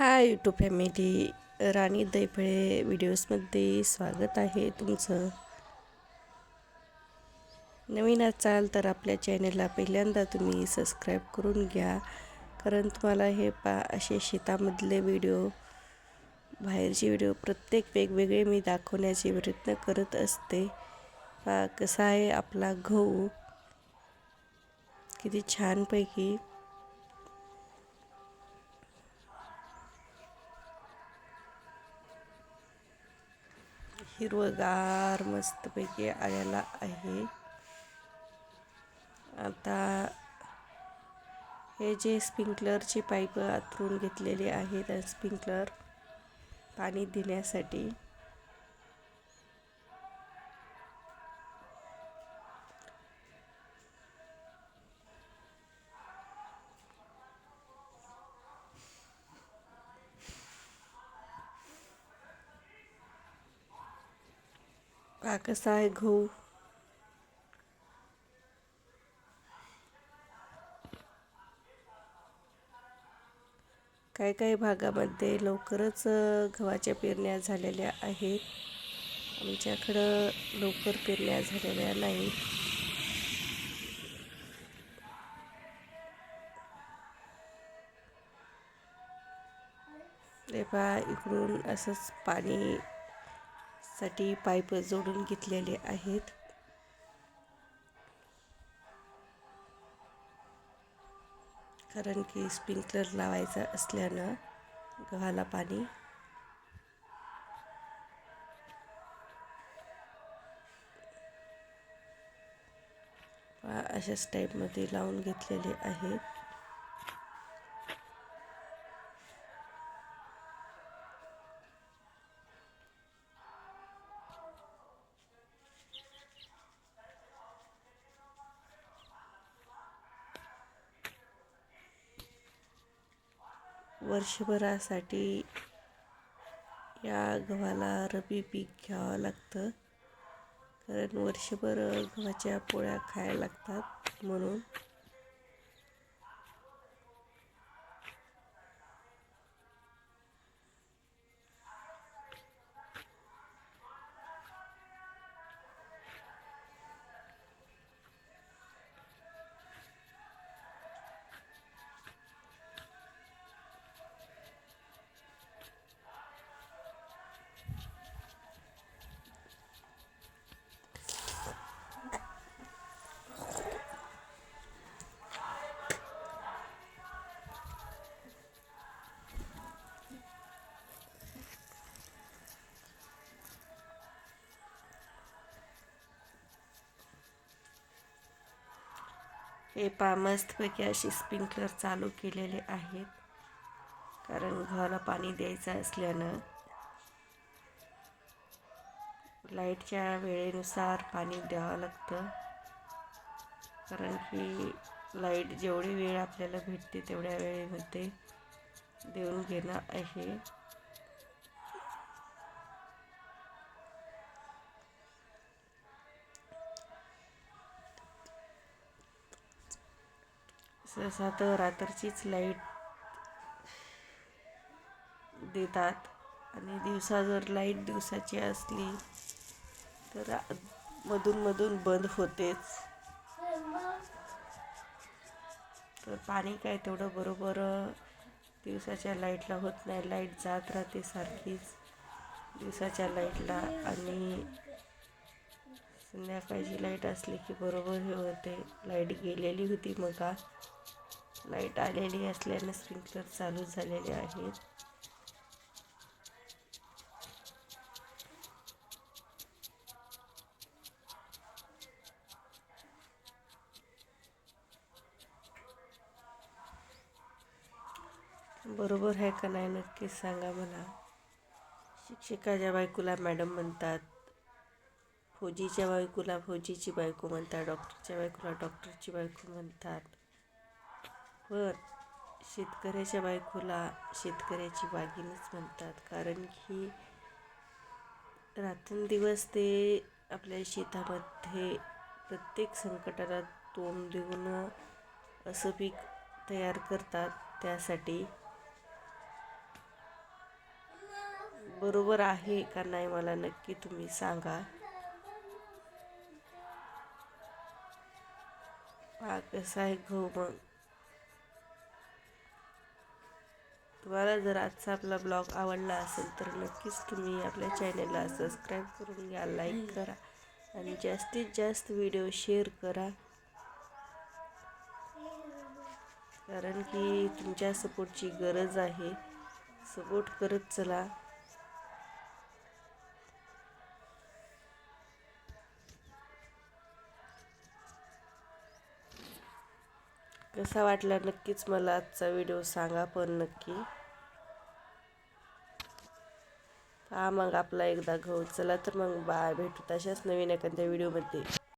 Hi YouTube family राणी दैफळे व्हिडिओजमध्ये स्वागत आहे तुमचं. नवीन असाल तर आपल्या चॅनलला पहिल्यांदा तुम्ही सबस्क्राईब करून घ्या कारण तुम्हाला हे पा असे शेतामधले व्हिडिओ बाहेरचे व्हिडिओ प्रत्येक वेगवेगळे मी दाखवण्याचे प्रयत्न करत असते. पा कसा आहे आपला गहू? किती छानपैकी हिरवगार मस्तपैकी आलेला आहे. आता हे जे स्प्रिंकलरची पाईप आतरून घेतलेली आहेत स्प्रिंकलर पाणी देण्यासाठी. का कसा आहे गहू काही काही भागामध्ये लवकरच गव्हाच्या पेरण्या झालेल्या आहेत. आमच्याकडं लवकर पेरण्या झालेल्या नाहीत ते पहा इकडून असंच पाणी साठी पाईप जोडून घेतलेले आहेत. कारण की स्प्रिंकलर लावायचं असल्यानं गव्हाला पाणी अशाच टाईपमध्ये लावून घेतलेले आहेत. वर्षभरासाठी या गव्हाला रबी पीक घ्यावं लागतं. कारण वर्षभर गव्हाच्या पोळ्या खायला लागतात म्हणून. हे पा मस्तपैकी असे स्प्रिंकलर चालू केलेले आहेत. कारण घराला पाणी द्यायचं असल्यानं लाईटच्या वेळेनुसार पाणी द्यावं लागतं. कारण की लाइट जेवढी वेळ आपल्याला भेटते तेवढ्या वेळेमध्ये देऊन घेणं आहे. सहसा तर रात्रीचीच लाइट देतात. आणि दिवसा जर लाइट दिवसाची असली तर मधूनमधून बंद होतेच. तर पाणी काय तेवढं बरोबर दिवसाच्या लाईटला होत नाही. लाइट जात राहते सारखीच दिवसाच्या लाईटला. आणि संध्याकाळची लाइट असली की बरोबर हे होते. लाइट गेलेली होती मग लाइट आलेली असल्याने स्प्रिंकलर चालू झालेले आहेत. बरोबर आहे का नाही नक्कीच सांगा मला. शिक्षिकाच्या बायकोला मॅडम म्हणतात फौजीच्या बायकोला फौजीची बायको म्हणतात डॉक्टरच्या बायकोला डॉक्टरची बायको म्हणतात. पण शेतकऱ्याच्या बायकोला शेतकऱ्याची वाघीणच म्हणतात. कारण की रात्रंदिवस ते आपल्या शेतामध्ये प्रत्येक संकटाला तोंड देऊन असं पीक तयार करतात त्यासाठी. बरोबर आहे का नाही मला नक्की तुम्ही सांगा. हा कसा आहे गहू मग? तुम्हाला जर आजचा आपला ब्लॉग आवडला असेल तर नक्कीच तुम्ही आपल्या चॅनलला सबस्क्राईब करून घ्या लाईक करा आणि जास्तीत जास्त व्हिडिओ शेअर करा. कारण की तुमच्या सपोर्टची गरज आहे. सपोर्ट करत चला. कसा वाटला नक्कीच मला आजचा व्हिडिओ सांगा पण नक्की. हा मग आपला एकदा गहू चला तर मग बाय भेटू तशाच नवीन एखाद्या व्हिडिओमध्ये